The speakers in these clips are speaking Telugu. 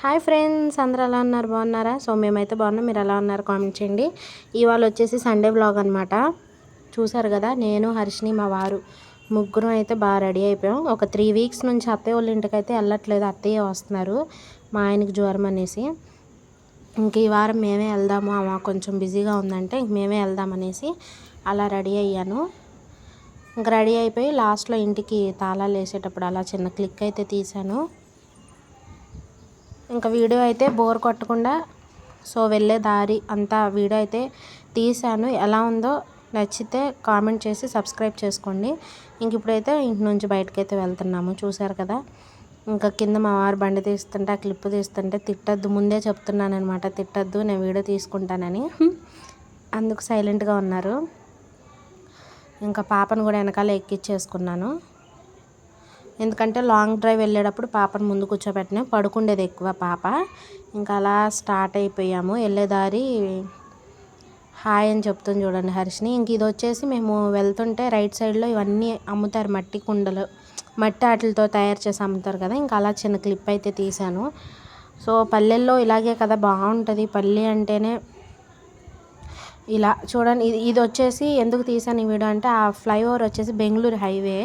హాయ్ ఫ్రెండ్స్ అందరు ఎలా ఉన్నారు? బాగున్నారా? సో మేమైతే బాగున్నాం. మీరు ఎలా ఉన్నారు? కామెంట్ చేయండి. ఇవాళ వచ్చేసి సండే బ్లాగ్ అనమాట చూసారు కదా నేను హర్షిని మా వారు ముగ్గురం అయితే బాగా రెడీ అయిపోయాం. ఒక త్రీ వీక్స్ నుంచి అత్తయ్య వాళ్ళ ఇంటికి అయితే వెళ్ళట్లేదు. అత్తయ్య వస్తున్నారు. మా ఆయనకి జ్వరం అనేసి. ఇంక ఈ వారం మేమే వెళ్దాము. అమ్మ కొంచెం బిజీగా ఉందంటే ఇంక మేమే వెళ్దామనేసి అలా రెడీ అయ్యాను. ఇంకా రెడీ అయిపోయి లాస్ట్లో ఇంటికి తాళాలు వేసేటప్పుడు అలా చిన్న క్లిక్ అయితే తీశాను. ఇంకా వీడియో అయితే బోర్ కొట్టకుండా సో వెళ్ళే దారి అంతా వీడియో అయితే తీశాను. ఎలా ఉందో నచ్చితే కామెంట్ చేసి సబ్స్క్రైబ్ చేసుకోండి. ఇంక ఇప్పుడైతే ఇంటి నుంచి బయటకు అయితే వెళ్తున్నాము చూసారు కదా. ఇంకా కింద మా వారు బండి తీస్తుంటే ఆ క్లిప్ తీస్తుంటే తిట్టద్దు ముందే చెప్తున్నాను అనమాట తిట్టద్దు నేను వీడియో తీసుకుంటానని. అందుకు సైలెంట్గా ఉన్నారు. ఇంకా పాపను కూడా వెనకాల ఎక్కించేసుకున్నాను ఎందుకంటే లాంగ్ డ్రైవ్ వెళ్ళేటప్పుడు పాపను ముందు కూర్చోబెట్టిన పడుకుండేది ఎక్కువ పాప. ఇంకా అలా స్టార్ట్ అయిపోయాము. వెళ్ళేదారి హాయ్ అని చెప్తుంది చూడండి హర్షిని. ఇంక ఇది వచ్చేసి మేము వెళ్తుంటే రైట్ సైడ్లో ఇవన్నీ అమ్ముతారు. మట్టి కుండలు మట్టి ఆటలతో తయారు చేసి అమ్ముతారు కదా. ఇంకా అలా చిన్న క్లిప్ అయితే తీశాను. సో పల్లెల్లో ఇలాగే కదా బాగుంటుంది. పల్లె అంటేనే ఇలా చూడండి ఇది ఇది వచ్చేసి ఎందుకు తీసాను ఈ వీడియో అంటే ఆ ఫ్లైఓవర్ వచ్చేసి బెంగళూరు హైవే.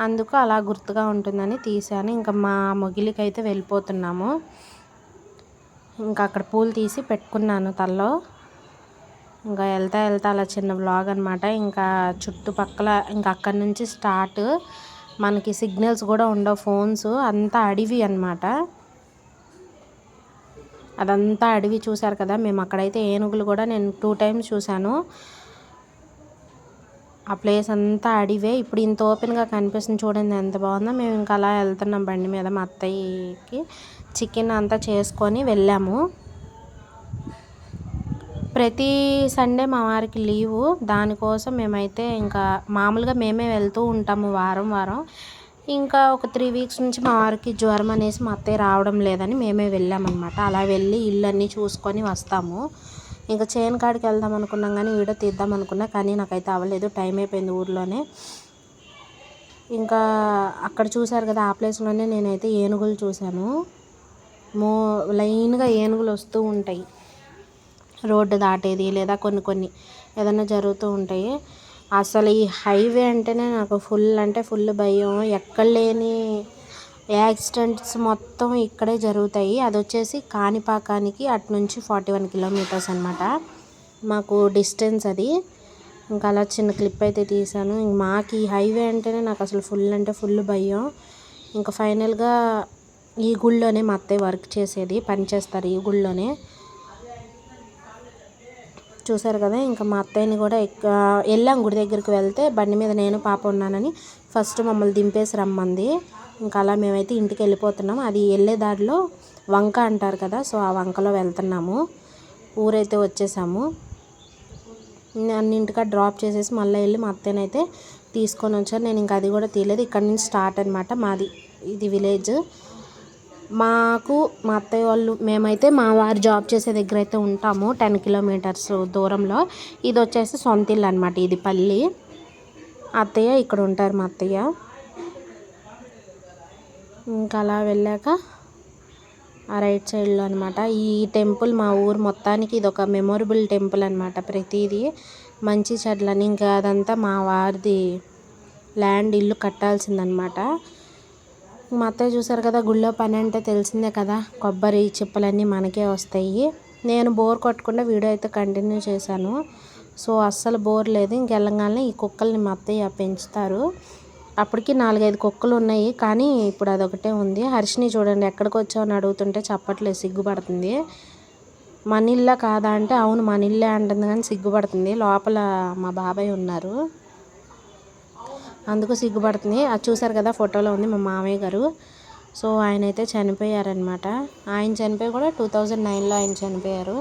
అందుకు అలా గుర్తుగా ఉంటుందని తీసాను ఇంకా మా మొగిలికి అయితే వెళ్ళిపోతున్నాము. ఇంకా అక్కడ పూలు తీసి పెట్టుకున్నాను తల్లో. ఇంకా వెళ్తా వెళ్తా అలా చిన్న బ్లాగ్ అనమాట ఇంకా చుట్టుపక్కల ఇంకా అక్కడి నుంచి స్టార్ట్ మనకి సిగ్నల్స్ కూడా ఉండవు ఫోన్స్ అంతా అడవి అనమాట అదంతా అడవి చూశారు కదా మేము అక్కడైతే ఏనుగులు కూడా నేను టూ టైమ్స్ చూశాను. ఆ ప్లేస్ అంతా అడివే ఇప్పుడు ఇంత ఓపెన్గా కనిపిస్తుంది చూడండి ఎంత బాగుందో. మేము ఇంకా అలా వెళ్తున్నాం బండి మీద మా అత్తయ్యకి. చికెన్ అంతా చేసుకొని వెళ్ళాము. ప్రతి సండే మా వారికి లీవు. దానికోసం మేమైతే ఇంకా మామూలుగా మేమే వెళ్తూ ఉంటాము వారం వారం. ఇంకా ఒక త్రీ వీక్స్ నుంచి మా వారికి జ్వరం అనేసి మా అత్తయ్య రావడం లేదని మేమే వెళ్ళామన్నమాట. అలా వెళ్ళి ఇల్లు అన్నీ చూసుకొని వస్తాము. ఇంకా చేను కాడికి వెళ్దాం అనుకున్నాం కానీ వీడియో తీద్దాం అనుకున్నా కానీ నాకైతే అవ్వలేదు. టైం అయిపోయింది ఊర్లోనే. ఇంకా అక్కడ చూశారు కదా ఆ ప్లేస్లోనే నేనైతే ఏనుగులు చూశాను. మో లైన్గా ఏనుగులు వస్తూ ఉంటాయి. రోడ్డు దాటేది లేదా కొన్ని కొన్ని ఏదైనా జరుగుతూ ఉంటాయి. అసలు ఈ హైవే అంటేనే నాకు ఫుల్ అంటే ఫుల్ భయం. ఎక్కడ లేని యాక్సిడెంట్స్ మొత్తం ఇక్కడే జరుగుతాయి. అది వచ్చేసి కాణిపాకానికి అటు నుంచి ఫార్టీ వన్ కిలోమీటర్స్ అనమాట మాకు డిస్టెన్స్ అది. ఇంకా అలా చిన్న క్లిప్ అయితే తీసాను మాకు ఈ హైవే అంటేనే నాకు అసలు ఫుల్ అంటే ఫుల్ భయం. ఇంకా ఫైనల్గా ఈ గుళ్ళోనే మా అత్తయ్య వర్క్ చేసేది పనిచేస్తారు ఈ గుళ్ళోనే. చూసారు కదా ఇంకా మా అత్తయ్యని కూడా వెళ్ళాం గుడి దగ్గరికి వెళ్తే బండి మీద నేను పాప ఉన్నానని ఫస్ట్ మమ్మల్ని దింపేసి రమ్మంది. ఇంకా అలా మేమైతే ఇంటికి వెళ్ళిపోతున్నాం. అది వెళ్ళే దారిలో వంక అంటారు కదా సో ఆ వంకలో వెళ్తున్నాము. ఊరైతే వచ్చేసాము. అన్నింటికా డ్రాప్ చేసేసి మళ్ళీ వెళ్ళి మా అత్తయ్యనైతే తీసుకొని వచ్చారు. నేను ఇంకా అది కూడా తీయలేదు. ఇక్కడ నుంచి స్టార్ట్ అనమాట మాది. ఇది విలేజ్. మాకు మా అత్తయ్య వాళ్ళు మేమైతే మా వారు జాబ్ చేసే దగ్గర అయితే ఉంటాము టెన్ కిలోమీటర్స్ దూరంలో. ఇది వచ్చేసి సొంత ఇల్లు అనమాట ఇది పల్లి. అత్తయ్య ఇక్కడ ఉంటారు మా అత్తయ్య. ఇంకా అలా వెళ్ళాక ఆ రైట్ సైడ్లో అనమాట ఈ టెంపుల్ మా ఊరు మొత్తానికి ఇది ఒక మెమొరబుల్ టెంపుల్ అనమాట ప్రతిదీ. మంచి చెట్లని ఇంకా అదంతా మా వారిది ల్యాండ్ ఇల్లు కట్టాల్సిందనమాట మా అత్తయ్య చూసారు కదా గుళ్ళో పని అంటే తెలిసిందే కదా కొబ్బరి చిప్పలన్నీ మనకే వస్తాయి. నేను బోర్ కొట్టకుండా వీడియో అయితే కంటిన్యూ చేశాను. సో అస్సలు బోర్ లేదు. ఇంకెళ్ళగానే ఈ కుక్కల్ని మా అత్తయ్య పెంచుతారు. అప్పటికి నాలుగైదు కుక్కలు ఉన్నాయి. కానీ ఇప్పుడు అదొకటే ఉంది. హర్షిని చూడండి ఎక్కడికి వచ్చావని అడుగుతుంటే చెప్పట్లేదు సిగ్గుపడుతుంది. మన ఇల్లా కాదా అంటే అవును మన ఇల్లే అంటుంది కానీ సిగ్గుపడుతుంది. లోపల మా బాబాయ్ ఉన్నారు. అందుకు సిగ్గుపడుతుంది. అది చూసారు కదా ఫోటోలో ఉంది మా మామయ్య గారు. సో ఆయన అయితే చనిపోయారనమాట ఆయన చనిపోయి కూడా టూ థౌజండ్ నైన్లో ఆయన చనిపోయారు.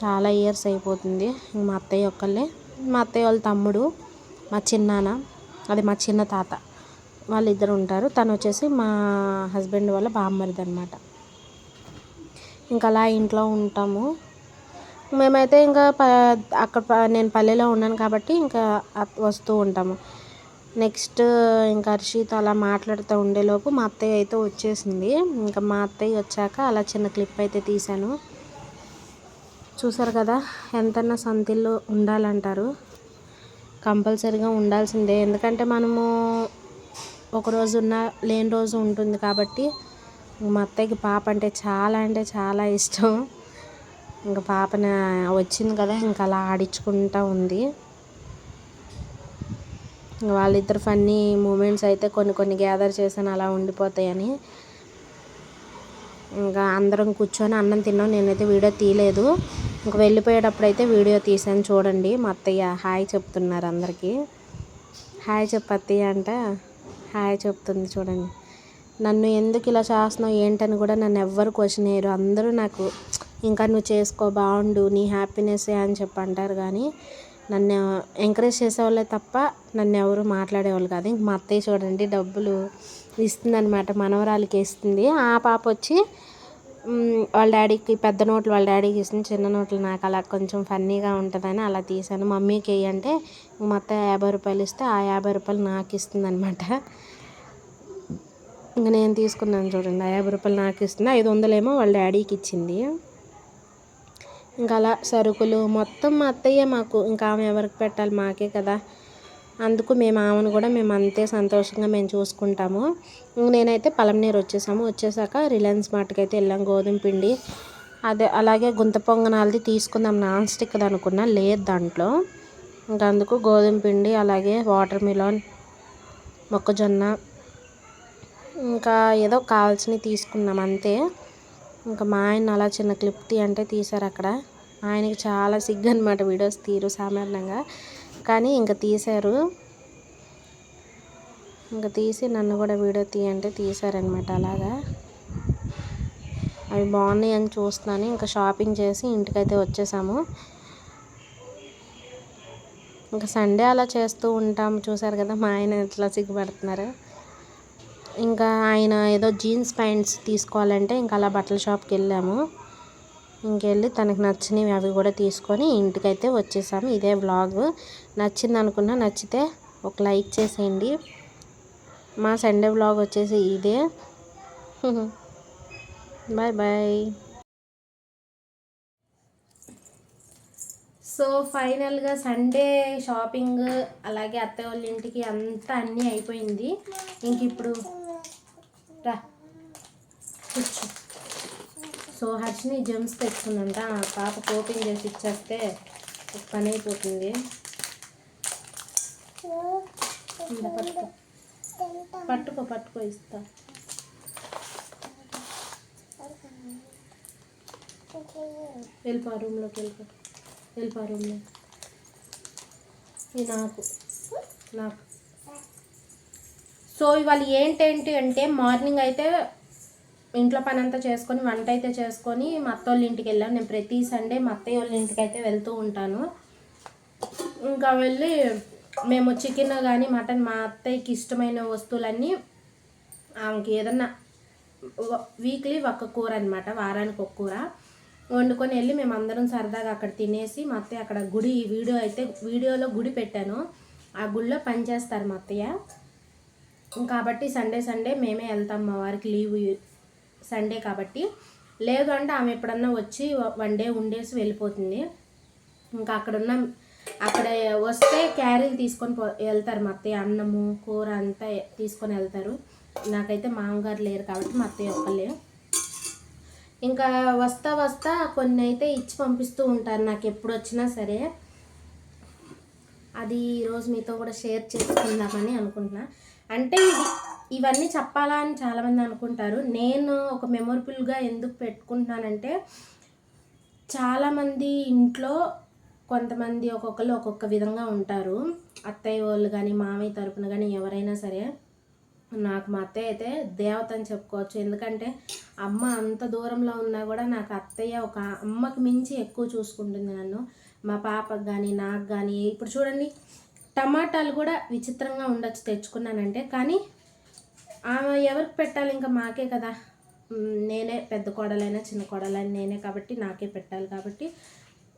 చాలా ఇయర్స్ అయిపోతుంది. మా అత్తయ్య ఒక్కళ్ళే. మా అత్తయ్య వాళ్ళ తమ్ముడు మా చిన్నాన్న అది మా చిన్న తాత. వాళ్ళిద్దరు ఉంటారు. తను వచ్చేసి మా హస్బెండ్ వాళ్ళ బామ్మరిది అనమాట ఇంకా అలా ఇంట్లో ఉంటాము. మేమైతే ఇంకా ప అక్కడ నేను పల్లెలో ఉన్నాను కాబట్టి ఇంకా వస్తూ ఉంటాము. నెక్స్ట్ ఇంకా హర్షితో అలా మాట్లాడుతూ ఉండేలోపు మా అత్తయ్య అయితే వచ్చేసింది. ఇంకా మా అత్తయ్య వచ్చాక అలా చిన్న క్లిప్ అయితే తీశాను. చూసారు కదా ఎంతన్నా సొంతిల్లు ఉండాలంటారు. కంపల్సరీగా ఉండాల్సిందే. ఎందుకంటే మనము ఒక రోజు ఉన్న లేని రోజు ఉంటుంది కాబట్టి మా అత్తయ్యకి పాప అంటే చాలా అంటే చాలా ఇష్టం. ఇంకా పాపన వచ్చింది కదా ఇంకా అలా ఆడించుకుంటూ ఉంది. వాళ్ళిద్దరు ఫన్నీ మూమెంట్స్ అయితే కొన్ని కొన్ని గ్యాదర్ చేశాను అలా ఉండిపోతాయని. ఇంకా అందరం కూర్చొని అన్నం తిన్నాం నేనైతే వీడియో తీయలేదు. ఇంకా వెళ్ళిపోయేటప్పుడు అయితే వీడియో తీసాను చూడండి. మా అత్తయ్య హాయ్ చెప్తున్నారు అందరికీ. హాయ్ చెప్పు అత్తయ్య అంట. హాయ్ చెప్తుంది చూడండి. నన్ను ఎందుకు ఇలా చేస్తున్నావు ఏంటని కూడా నన్ను ఎవ్వరు క్వశ్చన్ వేయరు అందరూ నాకు ఇంకా నువ్వు చేసుకో బాగుండు నీ హ్యాపీనెస్ అని చెప్పి అంటారు కానీ నన్ను ఎంకరేజ్ చేసేవాళ్ళే తప్ప నన్ను ఎవరు మాట్లాడేవాళ్ళు కాదు. ఇంక మా అత్తయ్య చూడండి డబ్బులు ఇస్తుందన్నమాట మనవరాలకి ఇస్తుంది ఆ పాప వచ్చి వాళ్ళ డాడీకి పెద్ద నోట్లు వాళ్ళ డాడీకి ఇస్తుంది చిన్న నోట్లు నాకు అలా కొంచెం ఫన్నీగా ఉంటుందని అలా తీసాను మమ్మీకి వెయ్యి అంటే మా అత్త యాభై రూపాయలు ఇస్తే ఆ యాభై రూపాయలు నాకు ఇస్తుంది అనమాట ఇంకా నేను తీసుకున్నాను చూడండి ఆ యాభై రూపాయలు నాకు ఇస్తుంది. ఐదు వందలేమో వాళ్ళ డాడీకి ఇచ్చింది. ఇంకా అలా సరుకులు మొత్తం మా అత్తయ్య మాకు. ఇంకా ఆమె ఎవరికి పెట్టాలి మాకే కదా. అందుకు మేము ఆమెను కూడా మేము అంతే సంతోషంగా మేము చూసుకుంటాము. నేనైతే నేనైతే పలంనీరు వచ్చేసాము. వచ్చేసాక రిలయన్స్ మార్ట్కి అయితే వెళ్ళాం. గోధుమ పిండి. అదే అలాగే గుంత పొంగనాలది తీసుకుందాం. నాన్ స్టిక్ అనుకున్నా. లేదు దాంట్లో. ఇంకా అందుకు గోధుమ పిండి అలాగే వాటర్ మిలాన్ మొక్కజొన్న ఇంకా ఏదో కావాల్సినవి తీసుకున్నాం. అంతే. ఇంకా మా ఆయన అలా చిన్న క్లిప్ తీ అంటే తీశారు అక్కడ. ఆయనకి చాలా సిగ్గు అనమాట వీడియోస్ తీరు సాధారణంగా కానీ ఇంకా తీశారు. ఇంకా తీసి నన్ను కూడా వీడియో తీయంటే తీశారనమాట అలాగా. అవి బాగున్నాయి అని చూస్తున్నాను. ఇంకా షాపింగ్ చేసి ఇంటికైతే వచ్చేసాము. ఇంకా సండే అలా చేస్తూ ఉంటాము. చూసారు కదా మా ఆయన ఎట్లా సిగ్గుపడుతున్నారు. ఇంకా ఆయన ఏదో జీన్స్ ప్యాంట్స్ తీసుకోవాలంటే ఇంకా అలా బట్టల షాప్కి వెళ్ళాము. ఇంకెళ్ళి తనకు నచ్చినవి అవి కూడా తీసుకొని ఇంటికైతే వచ్చేసాము. ఇదే వ్లాగ్ నచ్చింది అనుకున్నా నచ్చితే ఒక లైక్ చేసేయండి. మా సండే వ్లాగ్ వచ్చేసి ఇదే. Bye bye. సో ఫైనల్గా సండే షాపింగ్ అలాగే అత్తయ్య వాళ్ళ ఇంటికి అంతా అన్నీ అయిపోయింది. ఇంక ఇప్పుడు కూర్చో సో హర్షిని జెమ్స్ తెచ్చుకుందంట ఆ పాప కోపింగ్ చేసి ఇచ్చేస్తే పని అయిపోతుంది. పట్టుకో. పట్టుకో పట్టుకో ఇస్తా. వెళ్ళిపో రూమ్లోకి వెళ్ళిపో. వెళ్ళిపో రూమ్లో ఇది నాకు నాకు. సో ఇవాళ ఏంటేంటి అంటే మార్నింగ్ అయితే ఇంట్లో పని అంతా చేసుకొని వంట అయితే చేసుకొని మా అత్త వాళ్ళ ఇంటికి వెళ్ళాను. నేను ప్రతి సండే మా అత్తయ్య వాళ్ళ ఇంటికి అయితే వెళ్తూ ఉంటాను. ఇంకా వెళ్ళి మేము చికెన్ కానీ మటన్ మా అత్తయ్యకి ఇష్టమైన వస్తువులన్నీ ఆమెకి ఏదన్నా వీక్లీ ఒక కూర అనమాట వారానికి ఒక కూర వండుకొని వెళ్ళి మేము అందరం సరదాగా అక్కడ తినేసి మా అత్తయ్య అక్కడ గుడి వీడియో అయితే వీడియోలో గుడి పెట్టాను. ఆ గుడిలో పనిచేస్తారు మా అత్తయ్య. కాబట్టి సండే సండే మేమే వెళ్తాం మా వారికి లీవ్ సండే కాబట్టి. లేదు అంటే ఆమె ఎప్పుడన్నా వచ్చి వన్ డే ఉండేసి వెళ్ళిపోతుంది. ఇంకా అక్కడ ఉన్న అక్కడ వస్తే క్యారీలు తీసుకొని పో వెళ్తారు మా అత్తయ్య. అన్నము కూర అంతా తీసుకొని వెళ్తారు. నాకైతే మామగారు లేరు కాబట్టి మా అత్తయ్య ఒక్కలే ఇంకా వస్తా వస్తా కొన్ని అయితే ఇచ్చి పంపిస్తూ ఉంటారు. నాకు ఎప్పుడు వచ్చినా సరే. అది ఈరోజు మీతో కూడా షేర్ చేసుకుందామని అనుకుంటున్నా. అంటే ఇది ఇవన్నీ చెప్పాలా అని చాలామంది అనుకుంటారు. నేను ఒక మెమొరబుల్గా ఎందుకు పెట్టుకుంటున్నానంటే చాలామంది ఇంట్లో కొంతమంది ఒక్కొక్కరు ఒక్కొక్క విధంగా ఉంటారు. అత్తయ్య వాళ్ళు కానీ మామయ్య తరపున కానీ ఎవరైనా సరే నాకు మా అత్తయ్య అయితే దేవత అని చెప్పుకోవచ్చు. ఎందుకంటే అమ్మ అంత దూరంలో ఉన్నా కూడా నాకు అత్తయ్య ఒక అమ్మకి మించి ఎక్కువ చూసుకుంటుంది నన్ను. మా పాపకు కానీ నాకు కానీ ఇప్పుడు చూడండి టమాటాలు కూడా విచిత్రంగా ఉండొచ్చు తెచ్చుకున్నానంటే. కానీ ఆమె ఎవరికి పెట్టాలి ఇంకా మాకే కదా? నేనే పెద్ద కోడలైనా చిన్న కోడలైనా నేనే కాబట్టి నాకే పెట్టాలి కాబట్టి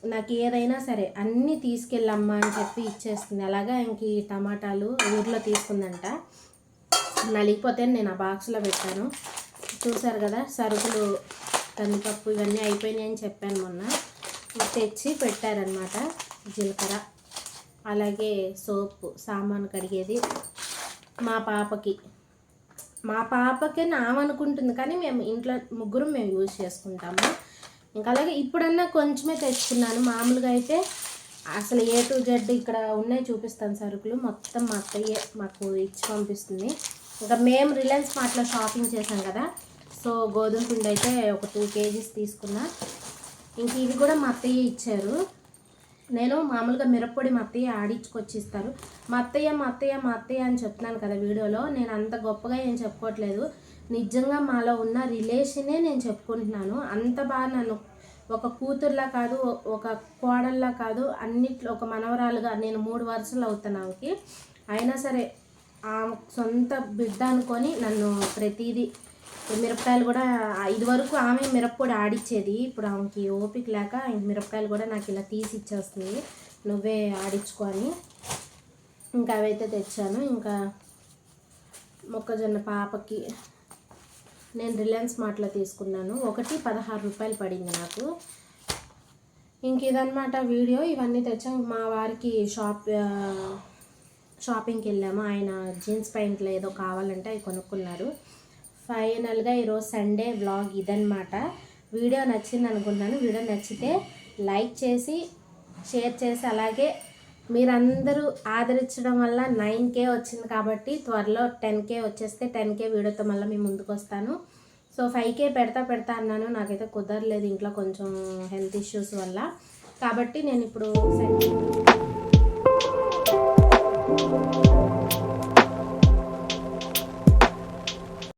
నాకు ఏదైనా సరే అన్నీ తీసుకెళ్ళమ్మా అని చెప్పి ఇచ్చేస్తుంది. అలాగా ఇంక ఈ టమాటాలు ఊర్లో తీసుకుందంట. నలిగిపోతే నేను ఆ బాక్స్లో పెట్టాను. చూసారు కదా సరుకులు కందిపప్పు ఇవన్నీ అయిపోయినాయని చెప్పాను మొన్న. తెచ్చి పెట్టారనమాట జీలకర్ర అలాగే సోపు సామాను కడిగేది మా పాపకి. మా పాపకే నామనుకుంటుంది కానీ మేము ఇంట్లో ముగ్గురు మేము యూజ్ చేసుకుంటాము. ఇంకా అలాగే ఇప్పుడన్నా కొంచెమే తెచ్చుకున్నాను. మామూలుగా అయితే అసలు ఏ టు జెడ్ ఇక్కడ ఉన్నాయి చూపిస్తాను సరుకులు. మొత్తం మా అత్తయ్యే మాకు ఇచ్చి పంపిస్తుంది. ఇంకా మేము రిలయన్స్ మార్ట్లో షాపింగ్ చేసాం కదా సో గోధుమ పిండి అయితే ఒక టూ కేజీస్ తీసుకున్నా. ఇంక ఇది కూడా మా అత్తయ్య ఇచ్చారు. నేను మామూలుగా మిరప్పొడి మా అత్తయ్య ఆడించుకొచ్చి ఇస్తారు మా అత్తయ్య మా అత్తయ్య మా అత్తయ్య అని చెప్తున్నాను కదా వీడియోలో. నేను అంత గొప్పగా ఏం చెప్పుకోవట్లేదు నిజంగా మాలో ఉన్న రిలేషనే నేను చెప్పుకుంటున్నాను. అంత బాగా నన్ను ఒక కూతుర్లా కాదు ఒక కోడల్లా కాదు అన్నిట్లో ఒక మనవరాలుగా నేను మూడు వరుసలు అవుతాను ఆమెకి. అయినా సరే ఆ సొంత బిడ్డ అనుకొని నన్ను ప్రతిదీ మిరపకాయలు కూడా ఇది వరకు ఆమె మిరప్పొడి ఆడిచ్చేది. ఇప్పుడు ఆమెకి ఓపిక లేక మిరపకాయలు కూడా నాకు ఇలా తీసి ఇచ్చేస్తుంది. నువ్వే ఆడించుకొని ఇంకా అవైతే తెచ్చాను. ఇంకా మొక్కజొన్న పాపకి నేను రిలయన్స్ మార్ట్లో తీసుకున్నాను. ఒకటి పదహారు రూపాయలు పడింది నాకు. ఇంక ఇదన్నమాట వీడియో. ఇవన్నీ తెచ్చాం. మా వారికి షాప్ షాపింగ్కి వెళ్ళాము. ఆయన జీన్స్ ప్యాంట్లు ఏదో కావాలంటే అవి కొనుక్కున్నారు. ఫైనల్గా ఈరోజు సండే బ్లాగ్ ఇదనమాట వీడియో నచ్చింది అనుకున్నాను వీడియో నచ్చితే లైక్ చేసి షేర్ చేసి అలాగే మీరందరూ ఆదరించడం వల్ల నైన్ కే వచ్చింది కాబట్టి త్వరలో టెన్ కే వచ్చేస్తే టెన్ కే వీడియోతో మళ్ళీ మేము ముందుకు వస్తాను. సో ఫైవ్ కే పెడతా పెడతా అన్నాను. నాకైతే కుదరలేదు ఇంట్లో కొంచెం హెల్త్ ఇష్యూస్ వల్ల. కాబట్టి నేను ఇప్పుడు